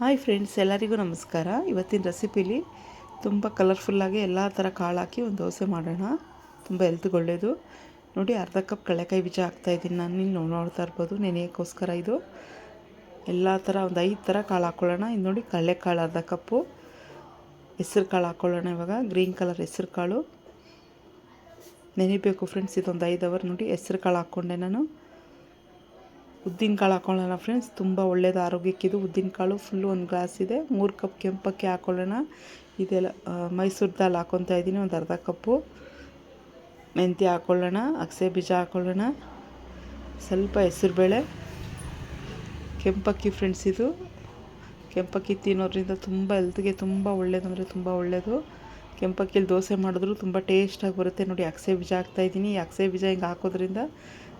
Hi friends, ಎಲ್ಲರಿಗೂ ನಮಸ್ಕಾರ. ಇವತ್ತಿನ ರೆಸಿಪಿಲಿ ತುಂಬ ಕಲರ್ಫುಲ್ಲಾಗಿ ಎಲ್ಲ ಥರ ಕಾಳು ಹಾಕಿ ಒಂದು ದೋಸೆ ಮಾಡೋಣ. ತುಂಬ ಹೆಲ್ತ್ಗೆ ಒಳ್ಳೆಯದು ನೋಡಿ, ಅರ್ಧ ಕಪ್ ಕಳೆಕಾಯಿ ಬೀಜ ಹಾಕ್ತಾಯಿದ್ದೀನಿ ನಾನು. ಇಲ್ಲಿ ನೋಡ್ತಾ ಇರ್ಬೋದು ನೆನೆಯೋಕ್ಕೋಸ್ಕರ ಇದು. ಎಲ್ಲ ಥರ ಒಂದು ಐದು ಥರ ಕಾಳು ಹಾಕ್ಕೊಳ್ಳೋಣ. ಇದು ನೋಡಿ, ಕಡಲೆಕಾಳು ಅರ್ಧ ಕಪ್ಪು. ಹೆಸ್ರು ಕಾಳು ಹಾಕ್ಕೊಳ್ಳೋಣ ಇವಾಗ. ಗ್ರೀನ್ ಕಲರ್ ಹೆಸ್ರು ಕಾಳು. ನೆನಿಬೇಕು ಫ್ರೆಂಡ್ಸ್, ಇದೊಂದು ಐದು ಅವರ್. ನೋಡಿ, ಹೆಸ್ರು ಕಾಳು ಹಾಕ್ಕೊಂಡೆ ನಾನು. ಉದ್ದಿನ ಕಾಳು ಹಾಕೊಳ್ಳೋಣ ಫ್ರೆಂಡ್ಸ್ ತುಂಬ ಒಳ್ಳೆಯದು ಆರೋಗ್ಯಕ್ಕಿದು. ಉದ್ದಿನ ಕಾಳು ಫುಲ್ಲು ಒಂದು ಗ್ಲಾಸ್ ಇದೆ. ಮೂರು ಕಪ್ ಕೆಂಪಕ್ಕಿ ಹಾಕೊಳ್ಳೋಣ. ಇದೆಲ್ಲ ಮೈಸೂರು ದಾಲ್ ಹಾಕ್ಕೊತಾ ಇದ್ದೀನಿ. ಒಂದು ಅರ್ಧ ಕಪ್ಪು ಮೆಂತ್ಯ ಹಾಕೊಳ್ಳೋಣ. ಅಗಸೆ ಬೀಜ ಹಾಕೊಳ್ಳೋಣ. ಸ್ವಲ್ಪ ಹೆಸರುಬೇಳೆ ಕೆಂಪಕ್ಕಿ ಫ್ರೆಂಡ್ಸ್ ಇದು. ಕೆಂಪಕ್ಕಿ ತಿನ್ನೋದ್ರಿಂದ ತುಂಬ ಹೆಲ್ತ್ಗೆ ತುಂಬ ಒಳ್ಳೇದು ಅಂದರೆ ತುಂಬ ಒಳ್ಳೆಯದು ಕೆಂಪಕ್ಕಿಲಿ ದೋಸೆ ಮಾಡಿದ್ರು ತುಂಬ ಟೇಸ್ಟಾಗಿ ಬರುತ್ತೆ. ನೋಡಿ, ಅಗಸೆ ಬೀಜ ಹಾಕ್ತಾಯಿದ್ದೀನಿ ಅಗಸೆ ಬೀಜ ಹಿಂಗೆ ಹಾಕೋದ್ರಿಂದ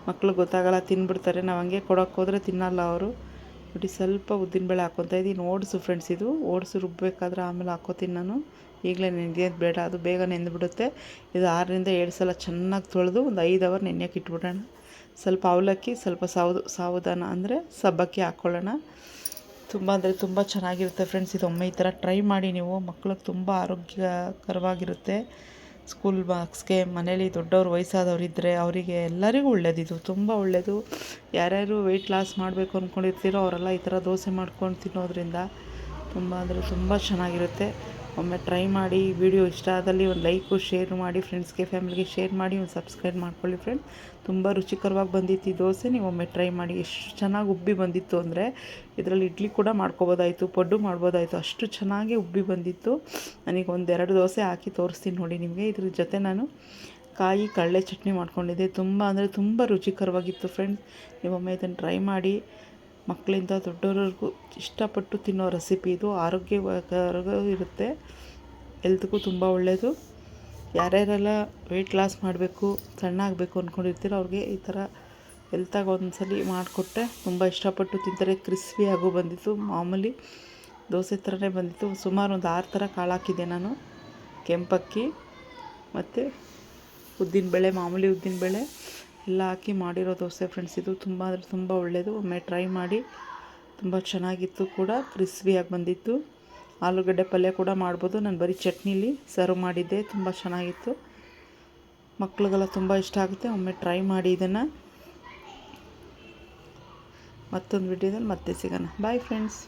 ಮಕ್ಳು ಗೊತ್ತಾಗಲ್ಲ, ತಿನ್ಬಿಡ್ತಾರೆ. ನಾವು ಹಂಗೆ ಕೊಡೋಕೆ ಹೋದರೆ ತಿನ್ನಲ್ಲ ಅವರು. ನೋಡಿ, ಸ್ವಲ್ಪ ಉದ್ದಿನಬೇಳೆ ಹಾಕ್ಕೊತಾ ಇದ್ದೀನಿ ಓಡಿಸು ಫ್ರೆಂಡ್ಸ್ ಇದು ಓಡಿಸು ರುಬ್ಬಬೇಕಾದ್ರೆ ಆಮೇಲೆ ಹಾಕೋತೀನಿ ನಾನು. ಈಗಲೇ ನೆನೆಯೋದು ಬೇಡ, ಅದು ಬೇಗ ನೆನೆದ್ಬಿಡುತ್ತೆ ಇದು ಆರರಿಂದ ಏಳು ಸಲ ಚೆನ್ನಾಗಿ ತೊಳೆದು ಒಂದು ಐದು ಅವರ್ ನೆನೆಯೋಕೆ ಇಟ್ಬಿಡೋಣ. ಸ್ವಲ್ಪ ಅವಲಕ್ಕಿ, ಸ್ವಲ್ಪ ಸಾವು ಸಾವುದಾನ ಅಂದರೆ ಸಬ್ಬಕ್ಕಿ ಹಾಕ್ಕೊಳ್ಳೋಣ ತುಂಬ ಅಂದರೆ ತುಂಬ ಚೆನ್ನಾಗಿರುತ್ತೆ ಫ್ರೆಂಡ್ಸ್ ಇದು ಒಮ್ಮೆ ಈ ಥರ ಟ್ರೈ ಮಾಡಿ ನೀವು. ಮಕ್ಳಿಗೆ ತುಂಬ ಆರೋಗ್ಯಕರವಾಗಿರುತ್ತೆ. ಸ್ಕೂಲ್ ಬಾಕ್ಸ್ಗೆ ಮನೇಲಿ ದೊಡ್ಡವ್ರು ವಯಸ್ಸಾದವ್ರು ಇದ್ದರೆ ಅವರಿಗೆ ಎಲ್ಲರಿಗೂ ಒಳ್ಳೇದಿದ್ದು ತುಂಬ ಒಳ್ಳೆಯದು ಯಾರ್ಯಾರು ವೆಯ್ಟ್ ಲಾಸ್ ಮಾಡಬೇಕು ಅಂದ್ಕೊಂಡಿರ್ತೀರೋ ಅವರೆಲ್ಲ ಈ ಥರ ದೋಸೆ ಮಾಡ್ಕೊಂಡು ತಿನ್ನೋದ್ರಿಂದ ತುಂಬ ಅಂದರೆ ತುಂಬ ಚೆನ್ನಾಗಿರುತ್ತೆ. ಒಮ್ಮೆ ಟ್ರೈ ಮಾಡಿ ವಿಡಿಯೋ ಇಷ್ಟ ಆದಲ್ಲಿ ಒಂದು ಲೈಕು ಶೇರ್ ಮಾಡಿ ಫ್ರೆಂಡ್ಸ್ಗೆ ಫ್ಯಾಮಿಲಿಗೆ ಶೇರ್ ಮಾಡಿ, ಒಂದು ಸಬ್ಸ್ಕ್ರೈಬ್ ಮಾಡ್ಕೊಳ್ಳಿ ಫ್ರೆಂಡ್ಸ್ ತುಂಬ ರುಚಿಕರವಾಗಿ ಬಂದಿತ್ತು ಈ ದೋಸೆ. ನೀವು ಒಮ್ಮೆ ಟ್ರೈ ಮಾಡಿ, ಎಷ್ಟು ಚೆನ್ನಾಗಿ ಉಬ್ಬಿ ಬಂದಿತ್ತು ಅಂದರೆ ಇದರಲ್ಲಿ ಇಡ್ಲಿ ಕೂಡ ಮಾಡ್ಕೋಬೋದಾಯಿತು, ಪಡ್ಡು ಮಾಡ್ಬೋದಾಯಿತು. ಅಷ್ಟು ಚೆನ್ನಾಗಿ ಉಬ್ಬಿ ಬಂದಿತ್ತು. ನನಗೆ ಒಂದೆರಡು ದೋಸೆ ಹಾಕಿ ತೋರಿಸ್ತೀನಿ ನೋಡಿ ನಿಮಗೆ. ಇದ್ರ ಜೊತೆ ನಾನು ಕಾಯಿ ಕಡಲೆ ಚಟ್ನಿ ಮಾಡ್ಕೊಂಡಿದ್ದೆ. ತುಂಬ ಅಂದರೆ ತುಂಬ ರುಚಿಕರವಾಗಿತ್ತು ಫ್ರೆಂಡ್ಸ್ ನೀವೊಮ್ಮೆ ಇದನ್ನು ಟ್ರೈ ಮಾಡಿ ಮಕ್ಕಳಿಂದ ದೊಡ್ಡವ್ರಿಗೂ ಇಷ್ಟಪಟ್ಟು ತಿನ್ನೋ ರೆಸಿಪಿ ಇದು. ಆರೋಗ್ಯಕರ ಇರುತ್ತೆ. ಹೆಲ್ತ್ಗೂ ತುಂಬ ಒಳ್ಳೆಯದು ಯಾರ್ಯಾರೆಲ್ಲ ವೆಯ್ಟ್ ಲಾಸ್ ಮಾಡಬೇಕು, ಸಣ್ಣ ಆಗಬೇಕು ಅಂದ್ಕೊಂಡಿರ್ತೀರೋ ಅವ್ರಿಗೆ ಈ ಥರ ಹೆಲ್ತಾಗಿ ಒಂದ್ಸಲಿ ಮಾಡಿಕೊಟ್ಟೆ ತುಂಬ ಇಷ್ಟಪಟ್ಟು ತಿಂತಾರೆ. ಕ್ರಿಸ್ಪಿಯಾಗೂ ಬಂದಿತ್ತು. ಮಾಮೂಲಿ ದೋಸೆ ಥರನೇ ಬಂದಿತ್ತು. ಸುಮಾರು ಒಂದು ಆರು ಥರ ಕಾಳು ಹಾಕಿದ್ದೆ ನಾನು. ಕೆಂಪಕ್ಕಿ ಮತ್ತು ಉದ್ದಿನಬೇಳೆ, ಮಾಮೂಲಿ ಉದ್ದಿನಬೇಳೆ. ಎಲ್ಲ ಹಾಕಿ ಮಾಡಿರೋ ದೋಸೆ ಫ್ರೆಂಡ್ಸ್ ಇದು ತುಂಬ ಅಂದರೆ ತುಂಬ ಒಳ್ಳೆಯದು ಒಮ್ಮೆ ಟ್ರೈ ಮಾಡಿ, ತುಂಬ ಚೆನ್ನಾಗಿತ್ತು ಕೂಡ ಕ್ರಿಸ್ಪಿಯಾಗಿ ಬಂದಿತ್ತು. ಆಲೂಗಡ್ಡೆ ಪಲ್ಯ ಕೂಡ ಮಾಡ್ಬೋದು. ನಾನು ಬರೀ ಚಟ್ನಿಲಿ ಸರ್ವ್ ಮಾಡಿದ್ದೆ, ತುಂಬ ಚೆನ್ನಾಗಿತ್ತು. ಮಕ್ಳಿಗೆಲ್ಲ ತುಂಬ ಇಷ್ಟ ಆಗುತ್ತೆ. ಒಮ್ಮೆ ಟ್ರೈ ಮಾಡಿ ಇದನ್ನು. ಮತ್ತೊಂದು ವಿಡಿಯೋದಲ್ಲಿ ಮತ್ತೆ ಸಿಗೋಣ. Bye friends